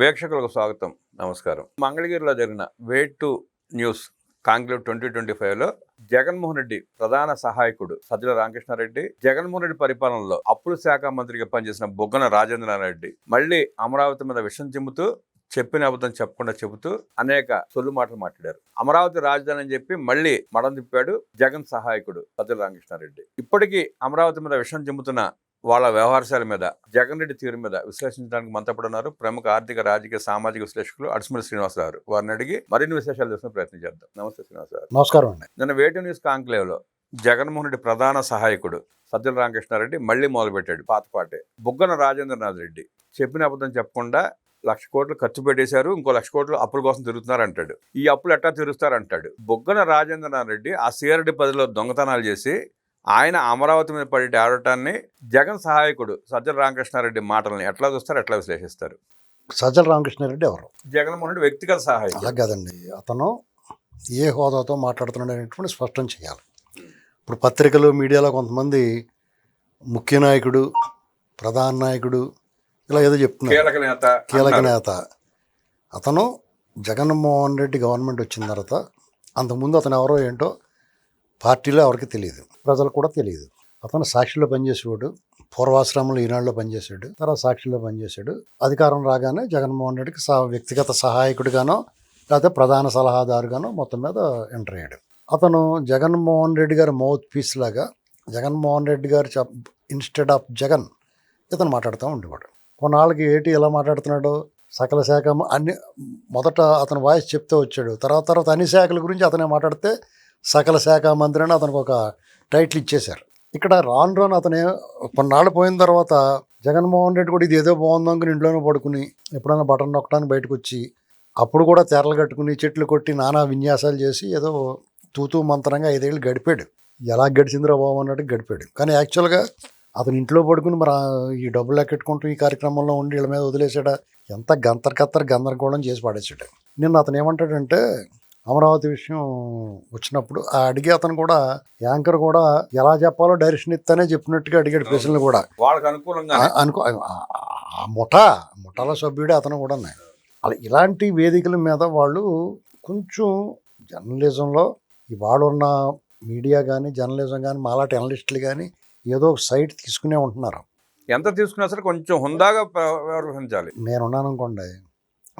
వీక్షకులకు స్వాగతం. నమస్కారం. మంగళగిరిలో జరిగిన way to news conclave twenty twenty ఫైవ్లో జగన్మోహన్ రెడ్డి ప్రధాన సహాయకుడు సజ్జల రామకృష్ణారెడ్డి జగన్మోహన్ రెడ్డి పరిపాలనలో అప్పుల శాఖ మంత్రిగా పనిచేసిన బొగ్గన రాజేంద్రనారెడ్డి మళ్ళీ అమరావతి మీద విషం చెబుతూ చెప్పిన అబద్ధం చెప్పకుండా చెబుతూ అనేక సొల్లు మాటలు మాట్లాడారు. అమరావతి రాజధాని అని చెప్పి మళ్ళీ మడం తిప్పాడు జగన్ సహాయకుడు సజ్జల రామకృష్ణారెడ్డి. ఇప్పటికీ అమరావతి మీద విషం చిమ్ముతున్న వాళ్ళ వ్యవహారశాల మీద జగన్ రెడ్డి తీరు మీద విశ్లేషించడానికి ఉన్నారు ప్రముఖ ఆర్థిక రాజకీయ సామాజిక విశ్లేషకులు అడిసిమల్ శ్రీనివాసరావు గారు. వారిని అడిగి మరిన్ని విశేషాలు తెలుసుకునే ప్రయత్నం చేద్దాం. నమస్తే శ్రీనివాసరావు నమస్కారం అండి. నిన్న వేటు న్యూస్ కాంక్లేవ్లో జగన్మోహన్ రెడ్డి ప్రధాన సహాయకుడు సజ్జల రామకృష్ణారెడ్డి మళ్ళీ మొదలుపెట్టాడు పాతపాటే బుగ్గన రాజేంద్రనాథ్ రెడ్డి చెప్పిన అబద్ధం చెప్పకుండా లక్ష కోట్లు ఖర్చు పెట్టేశారు ఇంకో లక్ష కోట్లు అప్పుల కోసం తిరుగుతున్నారు అంటాడు. ఈ అప్పులు ఎట్టా తీరుస్తారు అంటాడు. బుగ్గన రాజేంద్రనాథ్ రెడ్డి ఆ సిఆర్డి పదిలో దొంగతనాలు చేసి ఆయన అమరావతి మీద పడి ఆడటాన్ని జగన్ సహాయకుడు సజ్జల రామకృష్ణారెడ్డి మాటల్ని ఎట్లా చూస్తారు ఎట్లా విశ్లేషిస్తారు? సజ్జల రామకృష్ణారెడ్డి ఎవరు? జగన్మోహన్ రెడ్డి వ్యక్తిగత సహాయకుడు. అలా కాదండి. అతను ఏ హోదాతో మాట్లాడుతున్నాడు అనేటువంటి స్పష్టం చేయాలి. ఇప్పుడు పత్రికలు మీడియాలో కొంతమంది ముఖ్య నాయకుడు ప్రధాన నాయకుడు ఇలా ఏదో చెప్తున్నారు. కీలక నేత కీలక. నేత. అతను జగన్మోహన్ రెడ్డి గవర్నమెంట్ వచ్చిన తర్వాత అంతకుముందు అతను ఎవరో ఏంటో పార్టీలో ఎవరికి తెలియదు ప్రజలకు కూడా తెలియదు అతను సాక్షిలో పనిచేసేవాడు పూర్వాశ్రమంలో ఈనాడులో పనిచేశాడు తర్వాత సాక్షిలో పనిచేశాడు. అధికారం రాగానే జగన్మోహన్ రెడ్డికి సహ వ్యక్తిగత సహాయకుడిగానో లేకపోతే ప్రధాన సలహాదారుగానో మొత్తం మీద ఎంటర్ అయ్యాడు. అతను జగన్మోహన్ రెడ్డి గారి మౌత్ పీస్ లాగా జగన్మోహన్ రెడ్డి గారు చెప్ ఇన్స్టెడ్ ఆఫ్ జగన్ ఇతను మాట్లాడుతూ ఉండేవాడు. కొన్నాళ్ళకి ఏటి ఎలా మాట్లాడుతున్నాడు సకల శాఖ అన్ని మొదట అతను వాయిస్ చెప్తూ వచ్చాడు. తర్వాత తర్వాత అన్ని శాఖల గురించి అతనే మాట్లాడితే సకల శాఖ మంత్రి అని అతనికి ఒక టైటిల్ ఇచ్చేశారు. ఇక్కడ రాను రాను అతనే కొన్నాళ్ళు పోయిన తర్వాత జగన్మోహన్ రెడ్డి కూడా ఇది ఏదో బాగుంది ఇంట్లోనే పడుకుని ఎప్పుడైనా బటన్ నొక్కడానికి బయటకు వచ్చి అప్పుడు కూడా తెరలు కట్టుకుని చెట్లు కొట్టి నానా విన్యాసాలు చేసి ఏదో తూతూ మంత్రంగా ఐదేళ్ళు గడిపాడు. ఎలా గడిచిందిరా బాబు అన్నట్టు గడిపాడు. కానీ యాక్చువల్గా అతను ఇంట్లో పడుకుని మరి ఈ డబ్బులు లెక్కెట్టుకుంటూ ఈ కార్యక్రమంలో ఉండి వీళ్ళ మీద వదిలేసాడా ఎంత గంతర్ గందరగోళం చేసి పడేసాడు నిన్న అతను ఏమంటాడంటే అమరావతి విషయం వచ్చినప్పుడు ఆ అడిగే అతను కూడా యాంకర్ కూడా ఎలా చెప్పాలో డైరెక్షన్ ఇస్తానే చెప్పినట్టుగా అడిగాడు ప్రశ్నలు కూడా. వాళ్ళకి అనుకూలంగా అనుకో ఆ- ముఠ ముఠాల సభ్యుడే అతను కూడా అలా ఇలాంటి వేదికల మీద వాళ్ళు కొంచెం జర్నలిజంలో ఇవాళ ఉన్న మీడియా కానీ జర్నలిజం కానీ మాలాంటి అనలిస్టులు కానీ ఏదో ఒక సైట్ తీసుకునే ఉంటున్నారు. ఎంత తీసుకున్నా సరే కొంచెం హుందాగా వ్యవహరించాలి. నేనున్నాను అనుకోండి.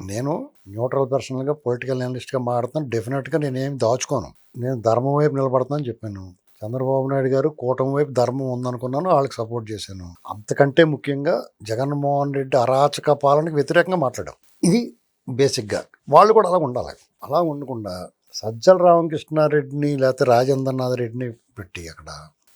నేను న్యూట్రల్ పర్సనల్గా పొలిటికల్ అనలిస్ట్గా మాట్లాడుతాను డెఫినెట్గా నేనేం దాచుకోను. నేను ధర్మం వైపు నిలబడతానని చెప్పాను. చంద్రబాబు నాయుడు గారు కూటమి వైపు ధర్మం ఉందనుకున్నాను వాళ్ళకి సపోర్ట్ చేశాను. అంతకంటే ముఖ్యంగా జగన్మోహన్ రెడ్డి అరాచక పాలనకు వ్యతిరేకంగా మాట్లాడాం. ఇది బేసిక్గా. వాళ్ళు కూడా అలా ఉండాలి. అలా ఉండకుండా సజ్జల రామకృష్ణారెడ్డిని లేకపోతే రాజేంద్రనాథ్ రెడ్డిని పెట్టి అక్కడ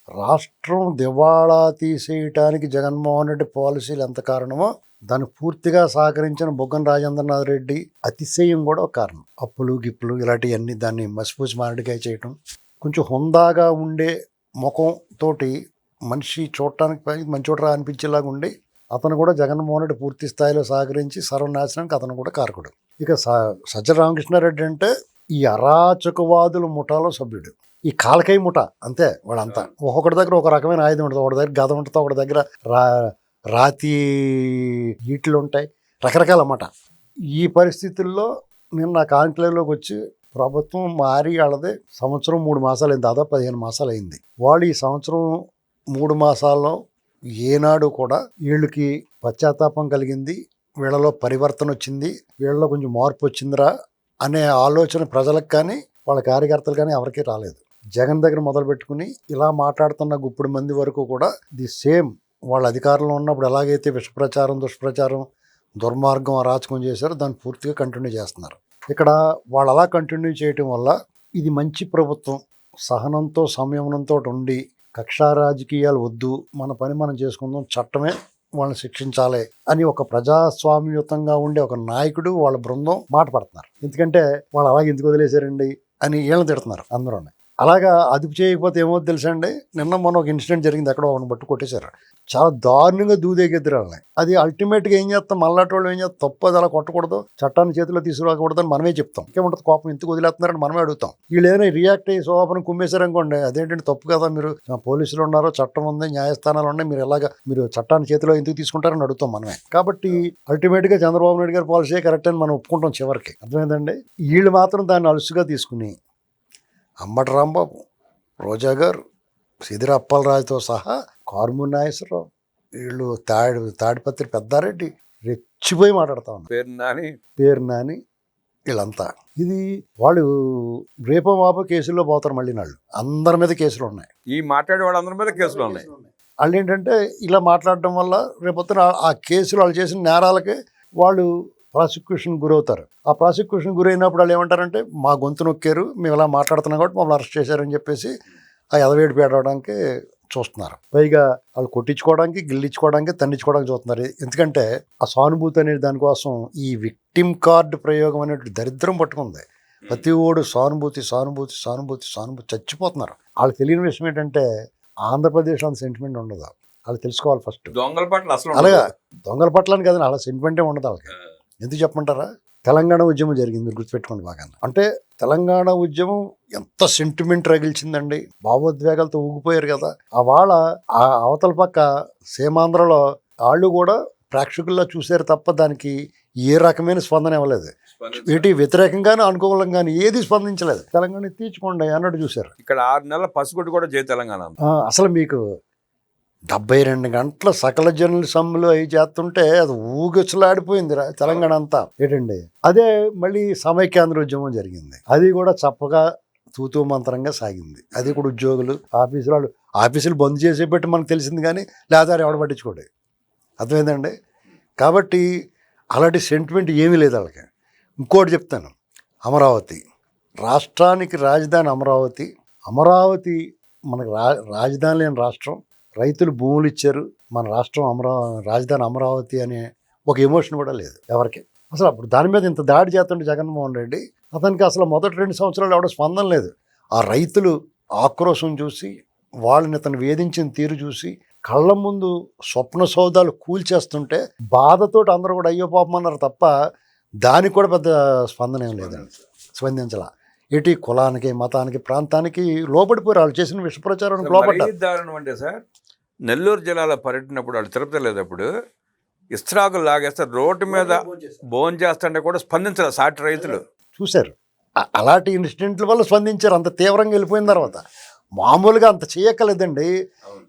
రాష్ట్రం దివాళా తీసేయటానికి జగన్మోహన్ రెడ్డి పాలసీలు ఎంత కారణమో దాన్ని పూర్తిగా సహకరించిన బొగ్గన రాజేంద్రనాథ్ రెడ్డి అతిశయం కూడా ఒక కారణం. అప్పులు గిప్పులు ఇలాంటివన్నీ దాన్ని మసిపూసి మారడికాయ చేయటం. కొంచెం హుందాగా ఉండే ముఖంతోటి మనిషి చూడటానికి పై- చోట అనిపించేలాగా ఉండి అతను కూడా జగన్మోహన్ రెడ్డి పూర్తి స్థాయిలో సహకరించి సర్వనాశనానికి అతను కూడా కారకుడు. ఇక స- సజ్జల రామకృష్ణారెడ్డి అంటే ఈ అరాచకవాదుల ముఠాలో సభ్యుడు. ఈ కాలకై ముఠ అంతే వాడంతా ఒక్కొక్కటి దగ్గర ఒక రకమైన ఆయుధం ఉంటుంది. ఒకటి దగ్గర గద ఉంటుంది. ఒకటి దగ్గర రా రాతి ఈట్లు ఉంటాయి రకరకాల అన్నమాట ఈ పరిస్థితుల్లో నేను నా కాన్క్లేవ్లోకి వచ్చి ప్రభుత్వం మారి వాళ్ళది సంవత్సరం మూడు మాసాలు అయింది దాదాపు పదిహేను మాసాలు అయింది వాళ్ళు ఈ సంవత్సరం మూడు మాసాల్లో ఏనాడు కూడా వీళ్ళకి పశ్చాత్తాపం కలిగింది వీళ్ళలో పరివర్తన వచ్చింది వీళ్ళలో కొంచెం మార్పు వచ్చిందిరా అనే ఆలోచన ప్రజలకు కానీ వాళ్ళ కార్యకర్తలు కానీ ఎవరికీ రాలేదు. జగన్ దగ్గర మొదలు పెట్టుకుని ఇలా మాట్లాడుతున్న గుప్పుడు మంది వరకు కూడా ది సేమ్ వాళ్ళ అధికారంలో ఉన్నప్పుడు ఎలాగైతే విషప్రచారం దుష్ప్రచారం దుర్మార్గం అరాచకం చేశారో దాన్ని పూర్తిగా కంటిన్యూ చేస్తున్నారు. ఇక్కడ వాళ్ళు అలా కంటిన్యూ చేయటం వల్ల ఇది మంచి ప్రభుత్వం. సహనంతో సంయమనంతో ఉండి కక్షా రాజకీయాలు వద్దు మన పని మనం చేసుకుందాం చట్టమే వాళ్ళని శిక్షించాలి అని ఒక ప్రజాస్వామ్యుతంగా ఉండే ఒక నాయకుడు వాళ్ళ బృందం మాట పడుతున్నారు ఎందుకంటే వాళ్ళు అలాగే ఎందుకు వదిలేశారండి అని వీళ్ళని తిడుతున్నారు అందరూ అలాగా అదుపు చేయకపోతే ఏమో తెలుసా అండి నిన్న మొన్న ఒక ఇన్సిడెంట్ జరిగింది అక్కడ ఒకటి బట్టు కొట్టేశారు. చాలా దారుణంగా దూదేగెద్దురు అది అల్టిమేట్గా ఏం చేస్తాం? మళ్ళాటి వాళ్ళు ఏం చేస్తాం? తప్పు అది అలా కొట్టకూడదు. చట్టాన్ని చేతిలో తీసుకురాకూడదని మనమే చెప్తాం. ఇంకేముంటుంది కోపం ఎందుకు వదిలేస్తున్నారని మనమే అడుగుతాం. వీళ్ళు ఏదైనా రియాక్ట్ అయ్యి సోపనం కుమ్మేశారనుకోండి అదేంటంటే తప్పు కదా మీరు. పోలీసులు ఉన్నారు చట్టం ఉంది న్యాయస్థానాలు ఉన్నాయి మీరు ఎలాగ మీరు చట్టాన్ని చేతిలో ఎందుకు తీసుకుంటారని అడుగుతాం మనమే. కాబట్టి అల్టిమేట్గా చంద్రబాబు నాయుడు గారి పాలసీ కరెక్ట్ అని మనం ఒప్పుకుంటాం చివరికి. అర్థమైందండి? వీళ్ళు మాత్రం దాన్ని అలుసుగా తీసుకుని అమ్మటి రాంబాబు రోజా గారు సిదిర అప్పలరాజుతో సహా కార్మూర్ నాగేశ్వరరావు వీళ్ళు తాడి తాడిపత్రి పెద్దారెడ్డి రెచ్చిపోయి మాట్లాడుతా ఉన్నారు. పేరు నాని. పేరు నాని వీళ్ళంతా. ఇది వాళ్ళు రేపో మాపో కేసుల్లో పోతారు మళ్ళీ వాళ్ళు అందరి మీద కేసులు ఉన్నాయి. ఈ మాట్లాడే వాళ్ళందరి మీద కేసులు ఉన్నాయి. వాళ్ళు ఏంటంటే ఇలా మాట్లాడడం వల్ల రేపొద్దున ఆ- ఆ కేసులు వాళ్ళు చేసిన నేరాలకి వాళ్ళు ప్రాసిక్యూషన్ గురవుతారు. ఆ ప్రాసిక్యూషన్ గురైనప్పుడు వాళ్ళు ఏమంటారంటే మా గొంతు నొక్కారు మేము ఇలా మాట్లాడుతున్నాం కాబట్టి మమ్మల్ని అరెస్ట్ చేశారని చెప్పేసి ఆ ఎదవేడి పేడవడానికి చూస్తున్నారు. పైగా వాళ్ళు కొట్టించుకోవడానికి గిల్లించుకోవడానికి తన్నించుకోవడానికి చూస్తున్నారు. ఎందుకంటే ఆ సానుభూతి అనే దానికోసం ఈ విక్టిమ్ కార్డు ప్రయోగం అనేటువంటి దరిద్రం పట్టుకుంది. ప్రతి ఓడు సానుభూతి సానుభూతి సానుభూతి సానుభూతి చచ్చిపోతున్నారు. వాళ్ళకి తెలియని విషయం ఏంటంటే ఆంధ్రప్రదేశ్లో అంత సెంటిమెంట్ ఉండదు. వాళ్ళు తెలుసుకోవాలి ఫస్ట్ దొంగల పట్ల అసలు అలాగా. దొంగల పట్లని కదా వాళ్ళ సెంటిమెంటే ఉండదు వాళ్ళకి. ఎందుకు చెప్పమంటారా? తెలంగాణ ఉద్యమం జరిగింది మీరు గుర్తుపెట్టుకోండి బాగా అంటే తెలంగాణ ఉద్యమం ఎంత సెంటిమెంట్ రగిల్చిందండి. భావోద్వేగాలతో ఊగిపోయారు కదా. ఆ వాళ్ళ ఆ అవతల పక్క సీమాంధ్రలో వాళ్ళు కూడా ప్రేక్షకుల్లో చూశారు తప్ప దానికి ఏ రకమైన స్పందన ఇవ్వలేదు. వీటి వ్యతిరేకంగానే అనుకూలంగానే ఏది స్పందించలేదు. తెలంగాణ తీర్చుకోండి అన్నట్టు చూశారు. ఇక్కడ ఆరు నెలల పసిగొట్టు కూడా జై తెలంగాణ అసలు మీకు డెబ్బై రెండు గంటల సకల జనుల సమ్ములు అవి చేస్తుంటే అది ఊగిసలాడిపోయింది రా తెలంగాణ అంతా. ఏంటండి? అదే మళ్ళీ సమైక్యాంధ్ర ఉద్యమం జరిగింది. అది కూడా చప్పగా తూతూ మంత్రంగా సాగింది. అది కూడా ఉద్యోగులు ఆఫీసులు వాళ్ళు ఆఫీసులు బంద్ చేసే పెట్టి మనకు తెలిసింది కానీ లేదా ఎవడ పట్టించుకోడు. అర్థమైందండి? కాబట్టి అలాంటి సెంటిమెంట్ ఏమీ లేదు వాళ్ళకి. ఇంకోటి చెప్తాను. అమరావతి. రాష్ట్రానికి రాజధాని అమరావతి. అమరావతి మనకు రా రాజధాని లేని రాష్ట్రం. రైతులు భూములు ఇచ్చారు. మన రాష్ట్రం అమరా రాజధాని అమరావతి అనే ఒక ఎమోషన్ కూడా లేదు ఎవరికి. అసలు అప్పుడు దాని మీద ఇంత దాడి చేస్తుంటే జగన్మోహన్ రెడ్డి. అతనికి అసలు మొదటి రెండు సంవత్సరాలు ఎవడ స్పందన లేదు. ఆ రైతులు ఆక్రోశం చూసి వాళ్ళని అతను వేధించిన తీరు చూసి కళ్ళ ముందు స్వప్న సౌదాలు కూల్చేస్తుంటే బాధతోటి అందరూ కూడా అయ్యో పాపం అన్నారు తప్ప దానికి కూడా పెద్ద స్పందన ఏం లేదండి స్పందించాల. ఇటు కులానికి మతానికి ప్రాంతానికి లోపడిపోయారు వాళ్ళు చేసిన విష ప్రచారానికి లోపడ్డారు మరీ దారుణం అంటే సార్ నెల్లూరు జిల్లాలో పర్యటనప్పుడు వాళ్ళు తిరుపతి వెళ్ళేటప్పుడు ఇస్త్రాకులు లాగేస్తే రోడ్డు మీద భోజనం చేస్తుంటే కూడా స్పందించారు సాటి రైతులు. చూశారు. అలాంటి ఇన్సిడెంట్ల వల్ల స్పందించారు. అంత తీవ్రంగా వెళ్ళిపోయిన తర్వాత మామూలుగా అంత చేయక్కలేదండి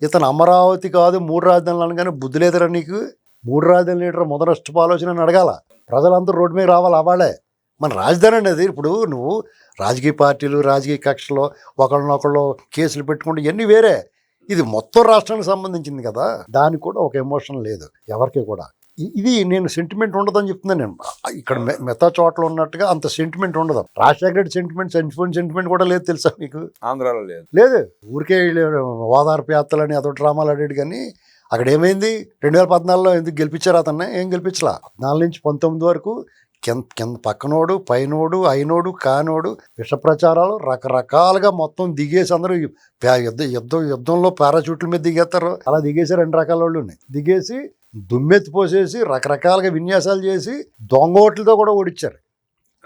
ఇతను అమరావతి కాదు మూడు రాజధానులు అనగానే బుద్ధి లేదురా నీకు? మూడు రాజధానులు లీటర్ మొదటి ఆలోచన అడగాల. ప్రజలందరూ రోడ్డు మీద రావాలి అవాళే మన రాజధాని అనేది ఇప్పుడు నువ్వు రాజకీయ పార్టీలు రాజకీయ కక్షలో ఒకళ్ళనొకళ్ళు కేసులు పెట్టుకుంటే ఇవన్నీ వేరే. ఇది మొత్తం రాష్ట్రానికి సంబంధించింది కదా. దానికి కూడా ఒక ఎమోషన్ లేదు ఎవరికి కూడా. ఇది నేను సెంటిమెంట్ ఉండదని చెప్తున్నాను నేను. ఇక్కడ మె- మిగతా చోట్ల ఉన్నట్టుగా అంత సెంటిమెంట్ ఉండదు. Rajasekhara Reddy sentiment sentiment sentiment కూడా లేదు తెలుసా మీకు? ఆంధ్రాలో లేదు. లేదు. ఊరికే వీళ్ళు ఓదార్పు యాత్రలని అదో డ్రామాలు ఆడాడు కానీ అక్కడ ఏమైంది? రెండు వేల పద్నాలుగులో ఎందుకు గెలిపించారు అతన్ని? ఏం గెలిపించలా? పద్నాలుగు నుంచి పంతొమ్మిది వరకు కింద కింద పక్కనోడు పైనోడు అయినోడు కానోడు విష ప్రచారాలు రకరకాలుగా మొత్తం దిగేసి అందరూ యుద్ధ యుద్ధం యుద్ధంలో పారాచూట్ల మీద దిగేస్తారు. అలా దిగేసి రెండు రకాల వాళ్ళు దిగేసి దుమ్మెత్తి పోసేసి రకరకాలుగా విన్యాసాలు చేసి దొంగ ఓట్లతో కూడా ఓడిచ్చారు.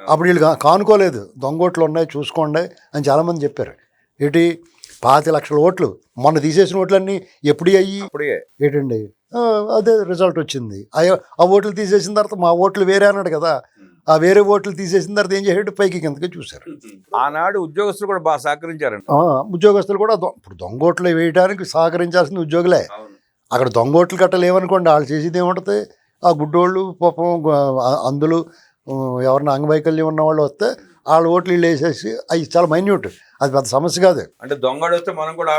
అప్పుడు వీళ్ళు కానుకోలేదు. దొంగ ఓట్లు ఉన్నాయి చూసుకోండి అని చాలామంది చెప్పారు. ఏంటి? పాతి లక్షల ఓట్లు. మొన్న తీసేసిన ఓట్లన్నీ ఎప్పుడు అయ్యి? ఏంటండి? అదే రిజల్ట్ వచ్చింది. అయ్యో ఆ ఓట్లు తీసేసిన తర్వాత మా ఓట్లు వేరే అన్నాడు కదా. ఆ వేరే ఓట్లు తీసేసిన తర్వాత ఏం చేసాడు పైకి కిందకి చూశారు ఆనాడు ఉద్యోగస్తులు కూడా బాగా సహకరించారండి ఆ, ఉద్యోగస్తులు కూడా ఇప్పుడు దొంగ ఓట్లు వేయడానికి సహకరించాల్సింది ఉద్యోగులే. అక్కడ దొంగ ఓట్లు కట్టలేవనుకోండి వాళ్ళు చేసేది ఏముంటుంది? ఆ గుడ్డోళ్ళు పాపం అందులో ఆ, ఎవరన్నా అంగవైకల్యం ఉన్న వాళ్ళు వస్తే వాళ్ళ ఓట్లు వీళ్ళు వేసేసి అవి చాలా మైన్యూట్ అది పెద్ద సమస్య కాదు. అంటే దొంగడు వస్తే మనం కూడా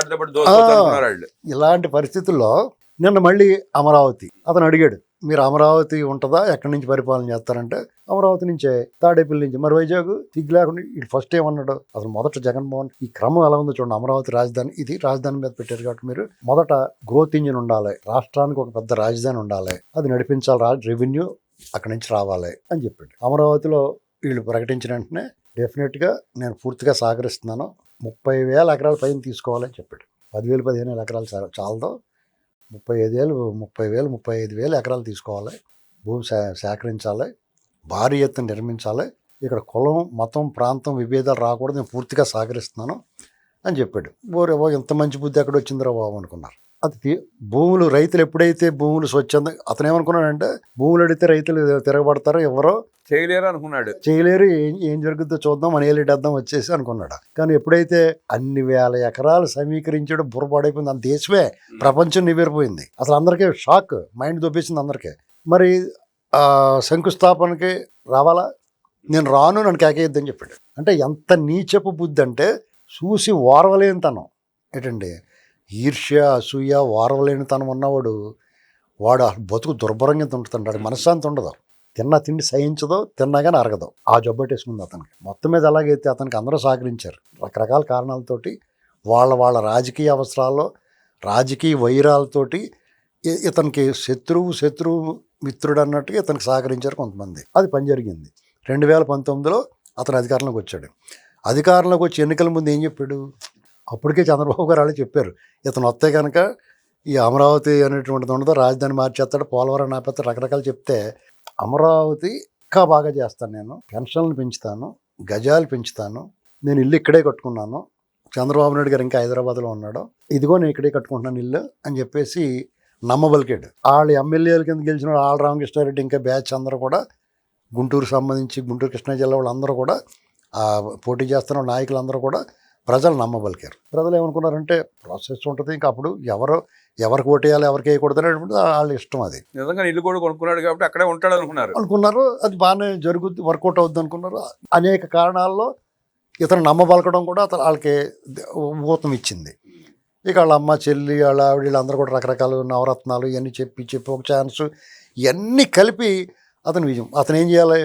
ఇలాంటి పరిస్థితుల్లో నిన్న మళ్ళీ అమరావతి. అతను అడిగాడు మీరు అమరావతి ఉంటుందా? ఎక్కడి నుంచి పరిపాలన చేస్తారంటే? అమరావతి నుంచే తాడేపల్లి నుంచి. మరి వైజాగ్ సిగ్గు లేకుండా ఇది ఫస్ట్ ఏమన్నాడు? అసలు మొదట జగన్మోహన్ ఈ క్రమం ఎలా ఉందో చూడండి. అమరావతి రాజధాని ఇది రాజధాని మీద పెట్టారు కాబట్టి మీరు మొదట గ్రోత్ ఇంజిన్ ఉండాలి. రాష్ట్రానికి ఒక పెద్ద రాజధాని ఉండాలి. అది నడిపించాలి. రా రెవెన్యూ అక్కడి నుంచి రావాలి అని చెప్పాడు. అమరావతిలో వీళ్ళు ప్రకటించిన వెంటనే డెఫినెట్గా నేను పూర్తిగా సహకరిస్తున్నాను. ముప్పై వేల ఎకరాల పైన తీసుకోవాలని చెప్పాడు. పదివేలు పదిహేను వేల ఎకరాలు చాలా చాలదు. ముప్పై ఐదు వేలు ముప్పై వేలు ముప్పై ఐదు వేలు ఎకరాలు తీసుకోవాలి. భూమి సే సేకరించాలి. భారీ ఎత్తున నిర్మించాలి. ఇక్కడ కులం మతం ప్రాంతం విభేదాలు రాకూడదు. నేను పూర్తిగా సహకరిస్తున్నాను అని చెప్పాడు. ఓరే ఓ ఇంత మంచి బుద్ధి ఎక్కడ వచ్చిందిరా బాబు అనుకున్నారు. అది భూములు రైతులు ఎప్పుడైతే భూములు స్వచ్ఛంద అతను ఏమనుకున్నాడంటే భూములు అడిగితే రైతులు తిరగబడతారో ఎవరో చేయలేరు అనుకున్నాడు చేయలేరు ఏం ఏం జరుగుతుందో చూద్దాం మన ఏలిడేద్దాం వచ్చేసి అనుకున్నాడు. కానీ ఎప్పుడైతే అన్ని వేల ఎకరాలు సమీకరించడం బుర్రపాడైపోయింది అంత దేశమే ప్రపంచం నివేరిపోయింది అసలు అందరికీ షాక్ మైండ్ దొబ్బేసింది అందరికీ. మరి ఆ, శంకుస్థాపనకి రావాలా? నేను రాను నన్ను కేకేయద్దని చెప్పాడు. అంటే ఎంత నీచపు బుద్ధి అంటే చూసి ఓర్వలేనితనం ఏంటండి? ఈర్ష్య అసూయ ఓర్వలేనితనం ఉన్నవాడు వాడు బతుకు దుర్భరంగా ఉంటుంటాడు మనశ్శాంతి ఉండదు. తిన్న తిండి సహించదో తిన్నగానే అరగదు. ఆ జబ్బట్టేసుకుంది అతనికి. మొత్తం మీద ఎలాగైతే అతనికి అందరూ సహకరించారు. రకరకాల కారణాలతోటి వాళ్ళ వాళ్ళ రాజకీయ అవసరాల్లో రాజకీయ వైరాలతోటి ఇతనికి శత్రువు శత్రువు మిత్రుడు అన్నట్టుగా ఇతనికి సహకరించారు కొంతమంది. అది పని జరిగింది. రెండు వేల పంతొమ్మిదిలో అతను అధికారంలోకి వచ్చాడు. అధికారంలోకి వచ్చి ఎన్నికల ముందు ఏం చెప్పాడు? అప్పటికే చంద్రబాబు గారు వాళ్ళు చెప్పారు. ఇతను వస్తే కనుక ఈ అమరావతి అనేటువంటిది ఉండదు రాజధాని మార్చేస్తాడు పోలవరం నాపేస్తాడు రకరకాలు చెప్తే అమరావతి ఇంకా బాగా చేస్తాను నేను. పెన్షన్లు పెంచుతాను గజాలు పెంచుతాను. నేను ఇల్లు ఇక్కడే కట్టుకున్నాను. చంద్రబాబు నాయుడు గారు ఇంకా హైదరాబాద్లో ఉన్నాడు. ఇదిగో నేను ఇక్కడే కట్టుకుంటున్నాను ఇల్లు అని చెప్పేసి నమ్మబలికాడు. వాళ్ళ ఎమ్మెల్యేల కింద గెలిచిన వాళ్ళు ఆళ్ళ రామకృష్ణారెడ్డి ఇంకా బ్యాచ్ అందరూ కూడా గుంటూరు సంబంధించి గుంటూరు కృష్ణా జిల్లా వాళ్ళందరూ కూడా ఆ పోటీ చేస్తున్న నాయకులందరూ కూడా ప్రజలు నమ్మబలికారు. ప్రజలు ఏమనుకున్నారంటే ప్రాసెస్ ఉంటుంది. ఇంకా అప్పుడు ఎవరు ఎవరికి ఓటేయాలి ఎవరికి వేయకూడదు అనేటువంటిది వాళ్ళ ఇష్టం అది. నిజంగా ఇల్లు కూడా కొనుక్కున్నాడు కాబట్టి అక్కడే ఉంటాడు అనుకున్నారు. అనుకున్నారు అది బాగానే జరుగుద్ది వర్కౌట్ అవుద్ది అనుకున్నారు. అనేక కారణాల్లో ఇతను నమ్మబలకడం కూడా అతను వాళ్ళకి ఊతం ఇచ్చింది. ఇక వాళ్ళ అమ్మ చెల్లి వాళ్ళ ఆవిడ వీళ్ళందరూ కూడా రకరకాల నవరత్నాలు ఇవన్నీ చెప్పి చెప్పి ఒక ఛాన్స్ ఇవన్నీ కలిపి అతను విజయం. అతను ఏం చేయాలి?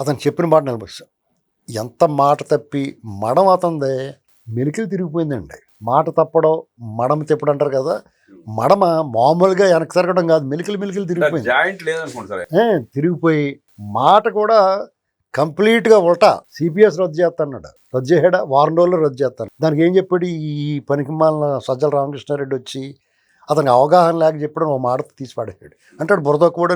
అతను చెప్పిన మాట నిలబడి ఎంత మాట తప్పి మడం అతందే మెలికలు తిరిగిపోయిందండి. మాట తప్పడం మడం తిప్పడం అంటారు కదా మడమ మామూలుగా వెనక్కి తిరగడం కాదు మెలికలు మెలికలు తిరిగిపోయింది. జాయింట్ లేదనుకుంటారు ఏ, తిరిగిపోయి మాట కూడా కంప్లీట్గా ఉల్టా సిపిఎస్ రద్దు చేస్తాడు రద్దు చేయడా? వారం రోజుల్లో రద్దు చేస్తాను. దానికి ఏం చెప్పాడు? ఈ పనికి మాలిన సజ్జల రామకృష్ణారెడ్డి వచ్చి అతనికి అవగాహన లేక చెప్పడం ఒక మాట తీసి పడేసాడు అంటాడు బురద కూడా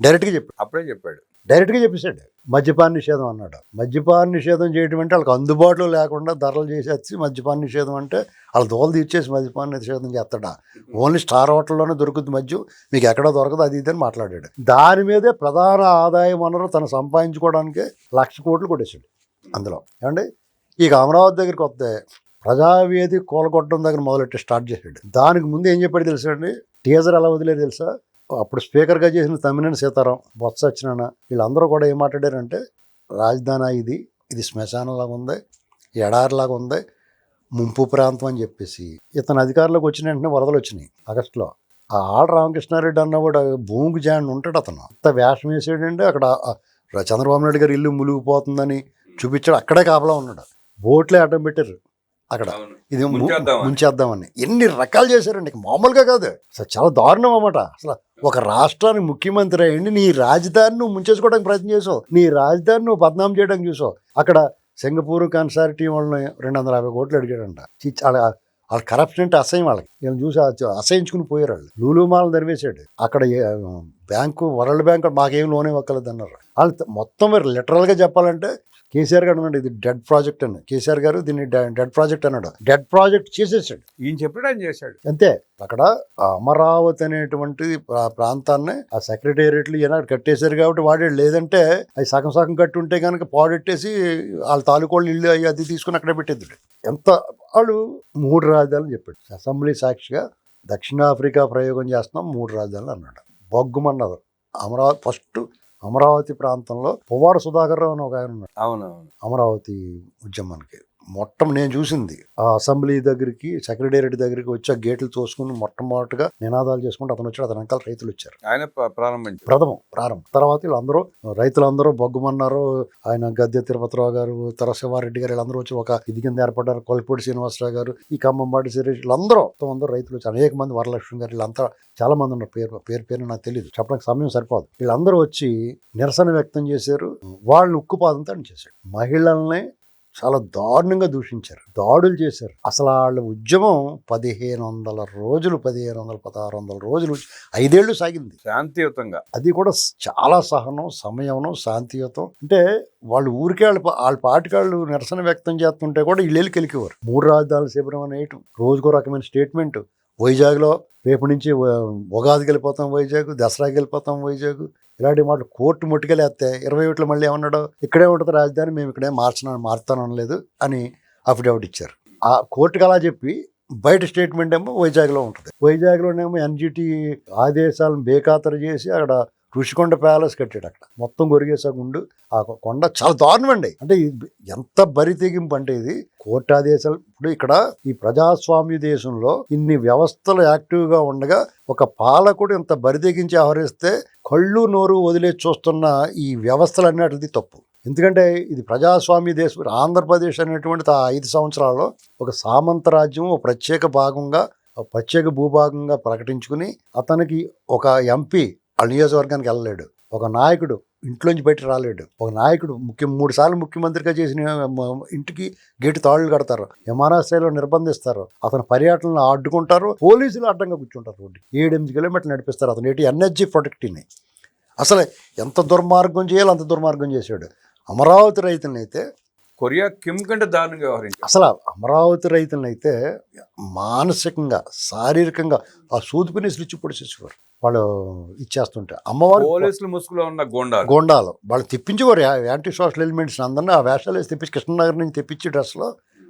డైరెక్ట్గా చెప్పాడు. అప్పుడే చెప్పాడు. డైరెక్ట్గా చెప్పేశాడు. మద్యపాన నిషేధం అన్నాడు. మద్యపాన నిషేధం చేయడం అంటే వాళ్ళకి అందుబాటులో లేకుండా ధరలు చేసేసి మద్యపాన నిషేధం అంటే వాళ్ళ దోలు తీర్చేసి మద్యపాన నిషేధం చేస్తాడా? ఓన్లీ స్టార్ హోటల్లోనే దొరుకుతుంది మద్యం. మీకు ఎక్కడో దొరకదు అది ఇది అని మాట్లాడాడు. దాని మీదే ప్రధాన ఆదాయ వనరు తను సంపాదించుకోవడానికి లక్ష కోట్లు కొట్టేశాడు అందులో. ఏమండి? ఇక అమరావతి దగ్గరికి వస్తే ప్రజావేది కూలగొట్టడం దగ్గర మొదలెట్టి స్టార్ట్ చేశాడు. దానికి ముందు ఏం చెప్పాడు తెలుసా అండి? టీజర్ ఎలా వదిలేదు తెలుసా? అప్పుడు స్పీకర్గా చేసిన తమ్మినేని సీతారాం బొత్స వచ్చినా వీళ్ళందరూ కూడా ఏం మాట్లాడారంటే రాజధాని ఇది ఇది శ్మశానంలాగా ఉంది ఎడారిలాగా ఉంది ముంపు ప్రాంతం అని చెప్పేసి. ఇతను అధికారంలోకి వచ్చిన వెంటనే వరదలు వచ్చినాయి ఆగస్టులో. ఆ ఆడ రామకృష్ణారెడ్డి అన్న కూడా భూమికి జాయిన్ ఉంటాడు అతను. అంత వేషం వేసాడంటే అక్కడ చంద్రబాబు నాయుడు గారు ఇల్లు మునిగిపోతుందని చూపించాడు. అక్కడే కాపలా ఉన్నాడు. బోట్లే అడ్డం పెట్టారు. అక్కడ. ఇది ముంచేద్దామని. ఎన్ని రకాలు చేశారండి. మామూలుగా కాదు. అసలు చాలా దారుణం అన్నమాట. అసలు ఒక రాష్ట్రానికి ముఖ్యమంత్రి అయ్యండి నీ రాజధాని నువ్వు ముంచేసుకోవడానికి ప్రయత్నం చేసావు. నీ రాజధాని నువ్వు బద్నాం చేయడానికి చూసావు. అక్కడ సింగపూర్ కన్సార్టీ వాళ్ళని రెండు వందల యాభై కోట్లు అడిగాడంట. వాళ్ళ కరప్షన్ అంటే అసహ్యం వాళ్ళకి. వీళ్ళని చూసి అస- అసహించుకుని పోయారు వాళ్ళు. లూలుమాలను తెరివేశాడు. అక్కడ బ్యాంకు వరల్డ్ బ్యాంక్ మాకేం లోన్ ఇవ్వక్కర్లేదు అన్నారు వాళ్ళు మొత్తం మరి లిటరల్గా చెప్పాలంటే కేసీఆర్ గారు అన్నాడు ఇది డెడ్ ప్రాజెక్ట్ అని. కేసీఆర్ గారు దీన్ని డెడ్ ప్రాజెక్ట్ అన్నాడు. డెడ్ ప్రాజెక్ట్ చేసేసాడు. ఈయన చెప్పాడు ఆయన చేశాడు. అంతే. అక్కడ అమరావతి అనేటువంటి ప్రా- ప్రాంతాన్ని ఆ సెక్రటేరియట్లు ఈయన కట్టేశారు కాబట్టి వాడాడు లేదంటే అది సగం సగం కట్టి ఉంటే కనుక పాడెట్టేసి వాళ్ళ తాలూకోళ్ళు ఇల్లు అవి అది తీసుకుని అక్కడ పెట్టేద్దాడు. ఎంత వాళ్ళు మూడు రాజధానులు చెప్పాడు. అసెంబ్లీ సాక్షిగా దక్షిణాఫ్రికా ప్రయోగం చేస్తున్నాం మూడు రాజధానులు అన్నాడు. బొగ్గుమన్నది. అమరావతి ఫస్ట్ అమరావతి ప్రాంతంలో పువ్వాడ సుధాకర్ రావు అని ఒక ఆయన ఉన్నాడు. అవునవును. అమరావతి ఉద్యమానికి. మొత్తం నేను చూసింది. ఆ అసెంబ్లీ దగ్గరికి సెక్రటేరియట్ దగ్గరికి వచ్చి ఆ గేట్లు తోసుకుని మొట్టమొదటిగా నినాదాలు చేసుకుంటూ అతను వచ్చాడు. అతని వెనకాల రైతులు వచ్చారు. ఆయన ప్ర- ప్రారంభించారు. ప్రథమం ప్రారంభం. తర్వాత వీళ్ళందరూ రైతులందరూ బొగ్గుమన్నారు ఆయన గద్దె తిరుపతిరావు గారు తర శివారెడ్డి గారు వీళ్ళందరూ వచ్చి ఒక ఇది కింద ఏర్పడ్డారు. కొల్పూడి శ్రీనివాసరావు గారు ఈ ఖమ్మంబాటి సురేష్ వీళ్ళందరూ మొత్తం అందరూ రైతులు వచ్చి అనేక మంది వరలక్ష్మి గారు వీళ్ళంతా చాలా మంది ఉన్నారు. పేరు పేరు పేరు నాకు తెలియదు చెప్పడానికి సమయం సరిపోదు. వీళ్ళందరూ వచ్చి నిరసన వ్యక్తం చేశారు. వాళ్ళు ఉక్కుపాదంతో చేశాడు మహిళల్ని చాలా దారుణంగా దూషించారు. దాడులు చేశారు. అసలు వాళ్ళ ఉద్యమం పదిహేను వందల రోజులు పదిహేను వందల పదహారు వందల రోజులు ఐదేళ్ళు సాగింది. శాంతియుతంగా. అది కూడా చాలా సహనం సమయం శాంతియుతం. అంటే వాళ్ళు ఊరికే వాళ్ళ వాళ్ళ పాటికాళ్ళు నిరసన వ్యక్తం చేస్తుంటే కూడా ఇళ్ళకి వెళ్ళికేవారు మూడు రాజధానుల శిబిరం అనేయటం రోజుకో రకమైన స్టేట్మెంట్. వైజాగ్లో రేపు నుంచి ఉగాదికి వెళ్ళిపోతాం వైజాగ్ దసరాకి వెళ్ళిపోతాం వైజాగ్. ఇలాంటి మాటలు కోర్టు ముట్టుకెళ్ళేస్తే ఇరవై ఒకటిలో మళ్ళీ ఏమన్నాడు ఇక్కడే ఉంటుంది రాజధాని మేము ఇక్కడే మార్చిన మార్తాను లేదు అని అఫిడవిట్ ఇచ్చారు. ఆ కోర్టుకి అలా చెప్పి బయట స్టేట్మెంట్ ఏమో వైజాగ్లో ఉంటుంది. వైజాగ్లోనేమో ఎన్జిటి ఆదేశాలను బేఖాతరు చేసి అక్కడ ఋషికొండ ప్యాలెస్ కట్టాడు అక్కడ. మొత్తం కొరిగేసా గుండు ఆ కొండ చాలా దారుణం అండి అంటే ఎంత బరి తెగింపు అంటే ఇది. కోర్టు ఇప్పుడు ఇక్కడ ఈ ప్రజాస్వామ్య దేశంలో ఇన్ని వ్యవస్థలు యాక్టివ్గా ఉండగా ఒక పాలకుడు ఇంత బరి తెగించి ఆహరిస్తే కళ్ళు నోరు వదిలేసి చూస్తున్న ఈ వ్యవస్థలు వ్యవస్థలన్నిటిది తప్పు. ఎందుకంటే ఇది ప్రజాస్వామ్య దేశం. ఆంధ్రప్రదేశ్ అనేటువంటిది ఆ ఐదు సంవత్సరాల్లో ఒక సామంత రాజ్యం ఒక ప్రత్యేక భాగంగా ప్రత్యేక భూభాగంగా ప్రకటించుకుని అతనికి ఒక ఎంపీ ఆ నియోజకవర్గానికి వెళ్ళలేడు. ఒక నాయకుడు ఇంట్లోంచి బయట రాలేడు. ఒక నాయకుడు ముఖ్య మూడు సార్లు ముఖ్యమంత్రిగా చేసిన ఇంటికి గేటు తాళ్ళు కడతారు. విమానాశ్రయంలో నిర్బంధిస్తారు. అతను పర్యటనలు అడ్డుకుంటారు. పోలీసులు అడ్డంగా కూర్చుంటారు రోడ్డు. ఏడెనిమిది కిలోమీటర్లు నడిపిస్తారు అతను. ఏంటి ఎన్హెచ్జి ప్రొటెక్ట్ని అసలు ఎంత దుర్మార్గం చేయాలో అంత దుర్మార్గం చేశాడు. అమరావతి రైతులనైతే కొరియా కిమ్ కంటే దారుణంగా వ్యవహరించారు. అసలు అమరావతి రైతులనైతే మానసికంగా శారీరకంగా ఆ సూది పినిసులు ఇచ్చి పొడిచేసేవారు వాళ్ళు ఇచ్చేస్తుంటే అమ్మవారు పోలీసులు ముసుగులో ఉన్న గోండాలు. గోండాలు. వాళ్ళు తెప్పించేవారు యాంటీ సోషల్ ఎలిమెంట్స్ అందరినీ ఆ వేషాలు వేసి తెప్పించి కృష్ణనగర్ నుంచి తెప్పించి డ్రెస్లో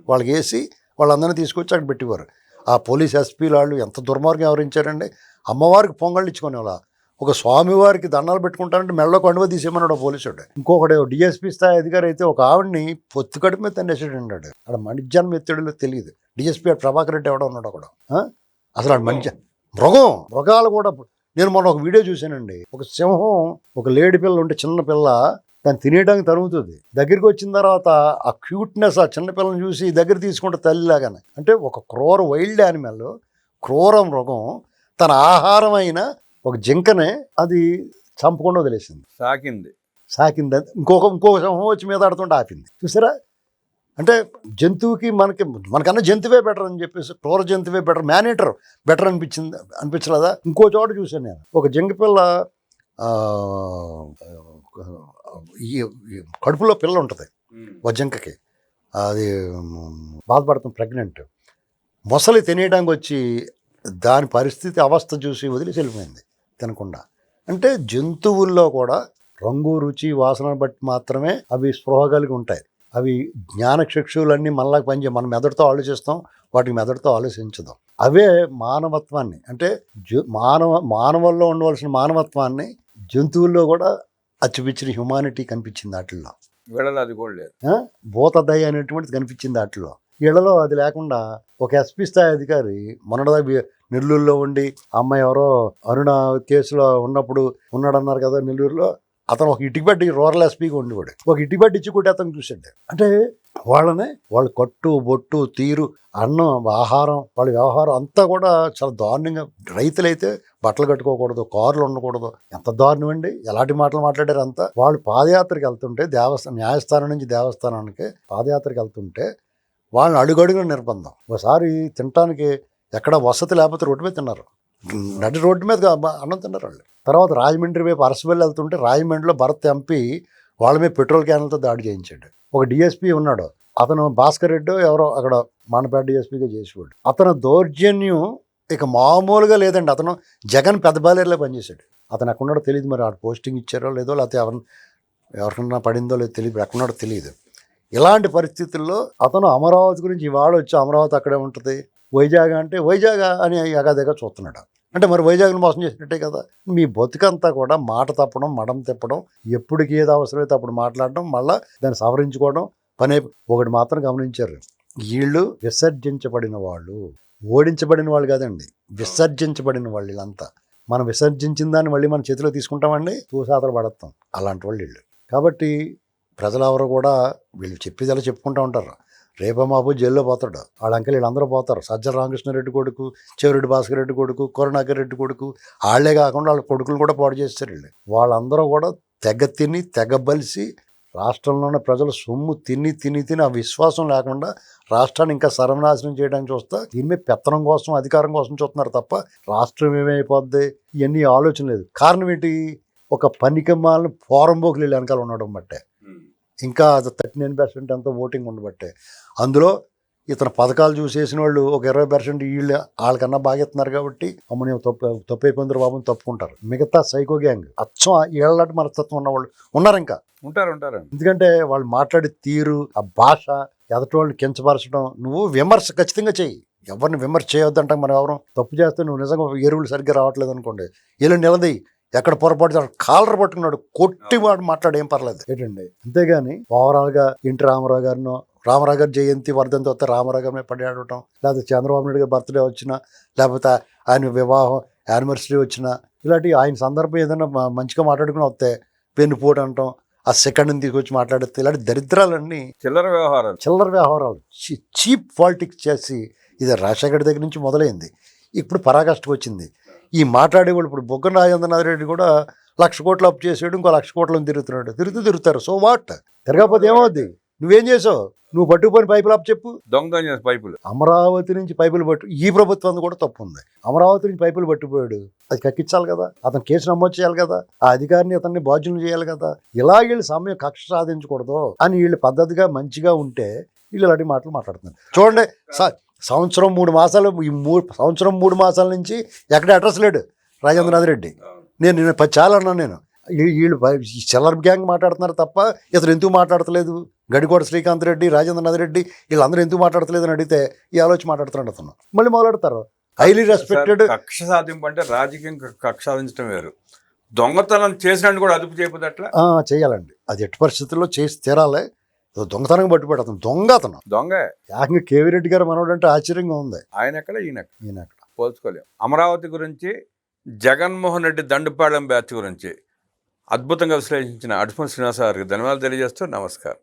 వాళ్ళకి వేసి వాళ్ళందరినీ తీసుకొచ్చి అక్కడ పెట్టేవారు. ఆ పోలీస్ ఎస్పీ వాళ్ళు ఎంత దుర్మార్గం వ్యవహరించారండి. అమ్మవారికి పొంగళ్ళు ఇచ్చుకునే వాళ్ళ ఒక స్వామివారికి దండాలు పెట్టుకుంటారంటే మెళ్ళలో కండువ తీసేయమన్నాడు పోలీసుడు. ఇంకొకటి డిఎస్పీ స్థాయి అధికారి అయితే ఒక ఆవిడ్ని పొత్తు కడుపు మీద తన్నేసాడు ఉన్నాడు అక్కడ మణిజన్మ ఎత్తుడిలో తెలియదు. డిఎస్పీ ప్రభాకర్ రెడ్డి ఎవడో ఉన్నాడు అక్కడ. అసలు ఆడు మణిజ మృగం మృగాలు కూడా నేను మొన్న ఒక వీడియో చూశానండి. ఒక సింహం ఒక లేడి పిల్ల ఉంటే చిన్న పిల్ల దాన్ని తినేయడానికి తరుగుతుంది. దగ్గరికి వచ్చిన తర్వాత ఆ క్యూట్నెస్ ఆ చిన్నపిల్లని చూసి దగ్గర తీసుకుంటే తల్లిలాగానే అంటే ఒక క్రూర వైల్డ్ యానిమల్ క్రూర మృగం తన ఆహారం ఒక జింకనే అది చంపకుండా వదిలేసింది. సాకింది. సాకింది. అది. ఇంకొక ఇంకొక సింహం వచ్చి మీద ఆడుతుంటే ఆపింది. చూసారా? అంటే జంతువుకి మనకి మనకన్నా జంతువే బెటర్ అని చెప్పేసి క్రూర జంతువే బెటర్ మేనేటర్ బెటర్ అనిపించింది అనిపించలేదా? ఇంకో చోట చూశాను నేను. ఒక జింక పిల్ల ఆ, ఈ ఈ కడుపులో పిల్ల ఉంటుంది. ఒక జింకకి. అది బాధపడుతుంది ప్రెగ్నెంట్. మొసలి తినేయడానికి వచ్చి దాని పరిస్థితి అవస్థ చూసి వదిలేసి వెళ్ళిపోయింది. తినకుండా. అంటే జంతువుల్లో కూడా రంగు రుచి వాసన బట్టి మాత్రమే అవి స్పృహ కలిగి ఉంటాయి. అవి జ్ఞానచక్షువులన్నీ మనలాగా పనిచే మన మెదడుతో ఆలోచిస్తాం వాటికి మెదడుతో ఆలోచించదాం. అవే మానవత్వాన్ని అంటే జ మానవ మానవుల్లో ఉండవలసిన మానవత్వాన్ని జంతువుల్లో కూడా అచ్చుపిచ్చిన హ్యుమానిటీ కనిపించింది వాటిల్లో. వీళ్ళలో అది కూడా లేదు? భూతదయ అనేటువంటిది కనిపించింది వాటిలో వీళ్ళలో అది లేకుండా ఒక ఎస్పీ స్థాయి అధికారి మొన్నటిదా నెల్లూరులో ఉండి అమ్మాయి ఎవరో అరుణ కేసులో ఉన్నప్పుడు ఉన్నాడన్నారు కదా నెల్లూరులో అతను ఒక ఇటుకబెట్టి రూరల్ ఎస్పీగా ఉండేవాడు. ఒక ఇటుకబెట్టి ఇచ్చి కొట్టి అతను చూసాడు అంటే వాళ్ళనే వాళ్ళ కట్టు బొట్టు తీరు అన్నం ఆహారం వాళ్ళ వ్యవహారం అంతా కూడా చాలా దారుణంగా రైతులైతే బట్టలు కట్టుకోకూడదు కార్లు ఉండకూడదు. ఎంత దారుణం అండి ఎలాంటి మాటలు మాట్లాడారు అంతా? వాళ్ళు పాదయాత్రకి వెళ్తుంటే దేవస్థానం న్యాయస్థానం నుంచి దేవస్థానానికి పాదయాత్రకి వెళ్తుంటే వాళ్ళని అడుగడుగున నిర్బంధం. ఒకసారి తినటానికి ఎక్కడ వసతి లేకపోతే రోడ్డు మీద తిన్నారు. నడి రోడ్డు మీద అన్నం తిన్నారు వాళ్ళు. తర్వాత రాజమండ్రి వైపు అరసవెల్లి వెళ్తుంటే రాజమండ్రిలో భరత్ ఎంపీ వాళ్ళ మీద పెట్రోల్ క్యాన్లతో దాడి చేయించాడు. ఒక డిఎస్పీ ఉన్నాడు. అతను భాస్కర్ రెడ్డి ఎవరో అక్కడ మానపేట డిఎస్పీగా చేసేవాడు. అతను దౌర్జన్యం ఇక మామూలుగా లేదండి. అతను జగన్ పెద్ద బాలేరులో పనిచేశాడు. అతను ఎక్కడున్నాడో తెలియదు మరి. ఆ పోస్టింగ్ ఇచ్చారో లేదో లేకపోతే ఎవరిని ఎవరికన్నా పడిందో లేదో తెలియదు ఎక్కడున్నాడో తెలియదు ఇలాంటి పరిస్థితుల్లో అతను అమరావతి గురించి ఇవాళ వచ్చి అమరావతి అక్కడే ఉంటుంది. వైజాగ్ అంటే వైజాగ్ అని ఎగాదిగా చూస్తున్నాడు. అంటే మరి వైజాగ్ని మోసం చేసినట్టే కదా. మీ బతుకంతా కూడా మాట తప్పడం మడం తిప్పడం ఎప్పటికి ఏది అవసరమైతే అప్పుడు మాట్లాడడం మళ్ళీ దాన్ని సవరించుకోవడం పనే ఒకటి మాత్రం గమనించారు. వీళ్ళు విసర్జించబడిన వాళ్ళు ఓడించబడిన వాళ్ళు కాదండి. విసర్జించబడిన వాళ్ళు వీళ్ళంతా. మనం విసర్జించిన దాన్ని మళ్ళీ మన చేతిలో తీసుకుంటామండి తూసాతలు పడతాం అలాంటి వాళ్ళు వీళ్ళు. కాబట్టి ప్రజలు ఎవరు కూడా వీళ్ళు చెప్పేది అలా చెప్పుకుంటూ ఉంటారు. రేపో మాపు జైల్లో పోతాడు. వాళ్ళ అంకెలు వీళ్ళందరూ పోతారు. సజ్జల రామకృష్ణారెడ్డి కొడుకు చెవిరెడ్డి భాస్కర్ రెడ్డి కొడుకు కరుణాకర్ రెడ్డి కొడుకు వాళ్ళే కాకుండా వాళ్ళ కొడుకులు కూడా పాడు చేస్తారు వీళ్ళు. వాళ్ళందరూ కూడా తెగ తిని తెగ బలిసి రాష్ట్రంలో ఉన్న ప్రజలు సొమ్ము తిని తిని తిని ఆ విశ్వాసం లేకుండా రాష్ట్రాన్ని ఇంకా సర్వనాశనం చేయడానికి చూస్తా దీని పెత్తనం కోసం అధికారం కోసం చూస్తున్నారు తప్ప రాష్ట్రం ఏమైపోద్ది? ఇవన్నీ ఆలోచన లేదు. కారణం ఏంటి? ఒక పనికిమాలను పోరంబోకులు వెళ్ళి వెనకాల ఉండడం బట్టే. ఇంకా థర్టీ నైన్ పర్సెంట్ అంతా ఓటింగ్ ఉండబట్టే. అందులో ఇతను పథకాలు చూసేసిన వాళ్ళు ఒక ఇరవై పర్సెంట్ వీళ్ళు వాళ్ళకన్నా బాగా ఇస్తున్నారు కాబట్టి అమ్మ నేను తప్పు తప్పు అయిపోయింది బాబు అని తప్పుకుంటారు. మిగతా సైకో గ్యాంగ్ అచ్చం ఏళ్ళటి మనస్తత్వం ఉన్న వాళ్ళు ఉన్నారు ఇంకా. ఉంటారు ఉంటారు ఎందుకంటే వాళ్ళు మాట్లాడే తీరు ఆ భాష ఎదటి వాళ్ళని కించపరచడం నువ్వు విమర్శ ఖచ్చితంగా చెయ్యి. ఎవరిని విమర్శ చేయొద్దంటే మనం ఎవరు? తప్పు చేస్తే నువ్వు నిజంగా ఎరువులు సరిగ్గా రావట్లేదు అనుకోండి. వీళ్ళు నిలదీ ఎక్కడ పొరపాటు కాలర్ పట్టుకున్నాడు. కొట్టి వాడు మాట్లాడు పర్లేదు. ఏంటండి? అంతేగాని ఓవరాల్గా ఇంటి రామారావు గారినో రామారావు గారి జయంతి వర్ధంతి వస్తే రామారావు గారి మీద పడి ఆడటం లేకపోతే చంద్రబాబు నాయుడు గారి బర్త్డే వచ్చినా లేకపోతే ఆయన వివాహం యానివర్సరీ వచ్చినా ఇలాంటి ఆయన సందర్భం ఏదైనా మంచిగా మాట్లాడుకుని వస్తే పెన్నుపోటు అంటాం ఆ సెకండ్ని తీసుకొచ్చి మాట్లాడితే ఇలాంటి దరిద్రాలన్నీ చిల్లర వ్యవహారాలు. చిల్లర వ్యవహారాలు. చీ- చీప్ పాలిటిక్స్ చేసి ఇది రాజశేఖర్ దగ్గర నుంచి మొదలైంది. ఇప్పుడు పరాకాష్ఠకు వచ్చింది. ఈ మాట్లాడేవాళ్ళు ఇప్పుడు బొగ్గన రాజేంద్రనాథ్ రెడ్డి కూడా లక్ష కోట్లు అప్పు చేసాడు ఇంకో లక్ష కోట్లను తిరుగుతున్నాడు. తిరుగుతూ తిరుగుతారు. So what? తిరగకపోతే ఏమవుద్ది? నువ్వేం చేసావు? నువ్వు పట్టుకుపోయిన పైపులు అప్పు చెప్పు. దొంగ పైపులు. అమరావతి నుంచి పైపులు పట్టు ఈ ప్రభుత్వం కూడా తప్పు ఉంది. అమరావతి నుంచి పైపులు పట్టిపోయాడు అది కక్కించాలి కదా. అతను కేసు నమోదు చేయాలి కదా. ఆ అధికారిని అతన్ని బాధ్యులు చేయాలి కదా. ఇలా వీళ్ళు సమయం కక్ష సాధించకూడదు అని వీళ్ళు పద్ధతిగా మంచిగా ఉంటే వీళ్ళు ఇలాంటి మాటలు మాట్లాడుతున్నారు. చూడండి స- సంవత్సరం మూడు మాసాలు ఈ మూడు సంవత్సరం మూడు మాసాల నుంచి ఎక్కడ అడ్రస్ లేడు. రాజేంద్రనాథ్ రెడ్డి. నేను నేను చాలా అన్నాను నేను. వీళ్ళు చిల్లర గ్యాంగ్ మాట్లాడుతున్నారు తప్ప ఇతను ఎందుకు మాట్లాడతలేదు? గడికోట శ్రీకాంత్ రెడ్డి రాజేంద్రనాథ్ రెడ్డి వీళ్ళందరూ ఎందుకు మాట్లాడతలేదు అని అడిగితే ఈ ఆలోచన మాట్లాడుతున్నాడు అతను. మళ్ళీ మొదలెడతారు. హైలీ రెస్పెక్టెడ్ కక్ష సాధింపు అంటే రాజకీయం కక్ష సాధించడం వేరు. దొంగతనం చేసినట్టు కూడా అదుపు చేయకపోతే అట్లా చేయాలండి. అది ఎట్టి పరిస్థితుల్లో చేసి తీరాలి. దొంగతనం పట్టుబడి అతను దొంగ అతను దొంగ. ఏకంగా కేవీ రెడ్డి గారు మనోడు అంటే ఆశ్చర్యంగా ఉంది. ఆయన ఎక్కడ? ఈయన ఎక్కడ? ఈయన అక్కడ పోల్చుకోలేం. అమరావతి గురించి జగన్మోహన్ రెడ్డి దండుపాళెం బ్యాచ్ గురించి అద్భుతంగా విశ్లేషించిన అడుపుల శ్రీనివాస గారికి ధన్యవాదాలు తెలియజేస్తూ నమస్కారం.